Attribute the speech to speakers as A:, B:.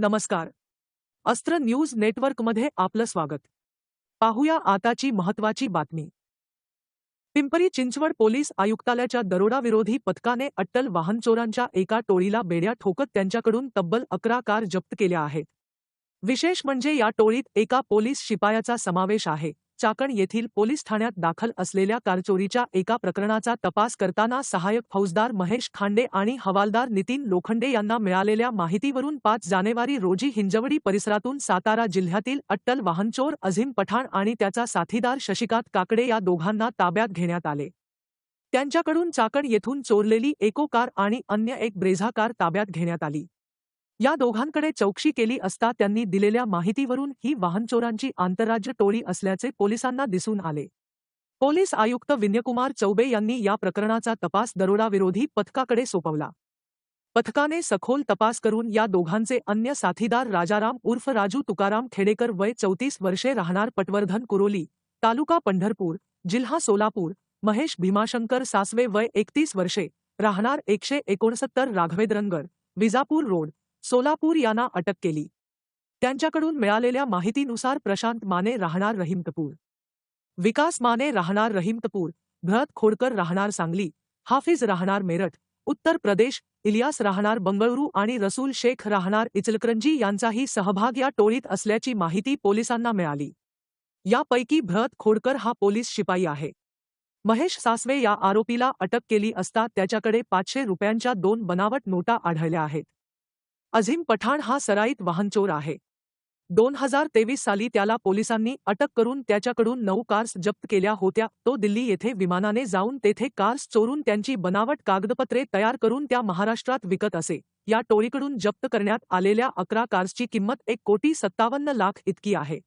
A: नमस्कार. अस्त्र न्यूज नेटवर्कमध्ये आपलं स्वागत. पाहूया आताची महत्वाची बातमी. पिंपरी चिंचवड पोलीस आयुक्तालयाच्या दरोडाविरोधी पथकाने अट्टल वाहनचोरांच्या एका टोळीला बेड्या ठोकत त्यांच्याकडून तब्बल अकरा कार जप्त केल्या आहेत. विशेष म्हणजे या टोळीत एका पोलीस शिपायाचा समावेश आहे. चाकण येथील पोलीस ठाण्यात दाखल असलेल्या कारचोरीच्या एका प्रकरणाचा तपास करताना सहाय्यक फौजदार महेश खांडे आणि हवालदार नितीन लोखंडे यांना मिळालेल्या माहितीवरून पाच जानेवारी रोजी हिंजवडी परिसरातून सातारा जिल्ह्यातील अट्टल वाहनचोर अझीम पठाण आणि त्याचा साथीदार शशिकांत काकडे या दोघांना ताब्यात घेण्यात आले. त्यांच्याकडून चाकण येथून चोरलेली एको कार आणि अन्य एक ब्रेझा कार ताब्यात घेण्यात आली. या दोघांकडे चौकशी केली असता त्यांनी दिलेल्या माहितीवरून ही वाहनचोरांची आंतरराज्य टोळी असल्याचे पोलिसांना दिसून आले. पोलीस आयुक्त विनयकुमार चौबे यांनी या प्रकरणाचा तपास दरोडाविरोधी पथकाकडे सोपवला. पथकाने सखोल तपास करून या दोघांचे अन्य साथीदार राजाराम उर्फ राजू तुकाराम खेडेकर वय चौतीस वर्षे राहणार पटवर्धन कुरोली तालुका पंढरपूर जिल्हा सोलापूर महेश भीमाशंकर सासवे वय एकतीस वर्षे राहणार एकशे एकोणसत्तर राघवेंद्रनगर विजापूर रोड सोलापूर यांना अटक केली. त्यांच्याकडून मिळालेल्या माहितीनुसार प्रशांत माने राहणार रहिमतपूर. विकास माने राहणार रहिमतपूर भरत खोडकर राहणार सांगली हाफिज राहणार मेरठ उत्तर प्रदेश इलियास राहणार बंगळुरू आणि रसूल शेख राहणार इचलकरंजी यांचाही सहभाग या टोळीत असल्याची माहिती पोलिसांना मिळाली. यापैकी भरत खोडकर हा पोलीस शिपाई आहे. महेश सासवे या आरोपीला अटक केली असता त्याच्याकडे पाचशे रुपयांच्या दोन बनावट नोटा आढळल्या आहेत. अझीम पठाण हा सराईत वाहनचोर आहे. दोन हजार तेवीस साली त्याला पोलिसांनी अटक करून त्याच्याकडून नऊ कार्स जप्त केल्या होत्या. तो दिल्ली येथे विमानाने जाऊन तेथे कार्स चोरून त्यांची बनावट कागदपत्रे तयार करून त्या महाराष्ट्रात विकत असे. या टोळीकडून जप्त करण्यात आलेल्या अकरा कार्सची किंमत एक कोटी सत्तावन्न लाख इतकी आहे.